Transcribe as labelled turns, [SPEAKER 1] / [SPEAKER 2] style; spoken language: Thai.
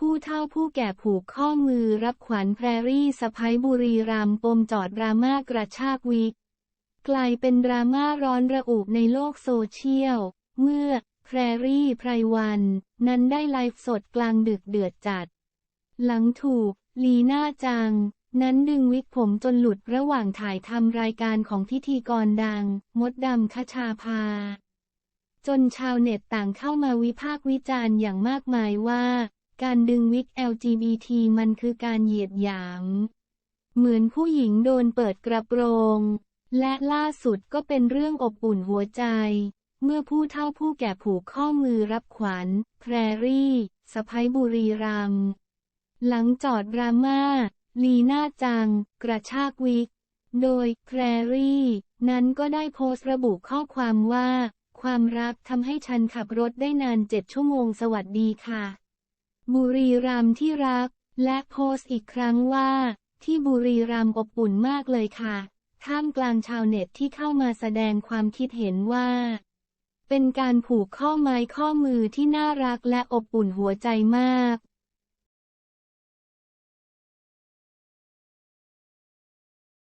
[SPEAKER 1] ผู้เฒ่าผู้แก่ผูกข้อมือรับขวัญแพรรี่สะพ้ยบุรีรัมย์ปมจอดดราม่ากระชากวิก กลายเป็นดราม่าร้อนระอุในโลกโซเชียล เมื่อแพรรี่ไพรวัน นั้นได้ไลฟ์สดกลางดึกเดือดจัด หลังถูก ลีน่าจัง นั้นดึงวิกผมจนหลุดระหว่างถ่ายทำรายการของพิธีกรดัง มดดำคชาภา จนชาวเน็ตต่างเข้ามาวิพากษ์วิจารณ์อย่างมากมายว่า การดึงวิก LGBT มันคือการเหยียดหยาม เหมือนผู้หญิงโดนเปิดกระโปรง และล่าสุดก็เป็นเรื่องอบอุ่นหัวใจ เมื่อผู้เฒ่าผู้แก่ผูกข้อมือรับขวัญ แพรรี่สะพ้ยบุรีรัมย์หลังจอดดราม่า ลีน่าจัง กระชากวิก โดยแพรรี่ นั้นก็ได้โพสต์ระบุข้อความว่า ความรักทำให้ฉันขับรถได้นานเจ็ดชั่วโมงสวัสดีค่ะ บุรีรัมที่รัก และโพสต์อีกครั้งว่า ที่บุรีรัมอบอุ่นมากเลยค่ะ ท่ามกลางชาวเน็ตที่เข้ามาแสดงความคิดเห็นว่า เป็นการผูกข้อไม้ข้อมือที่น่ารักและอบอุ่นหัวใจมาก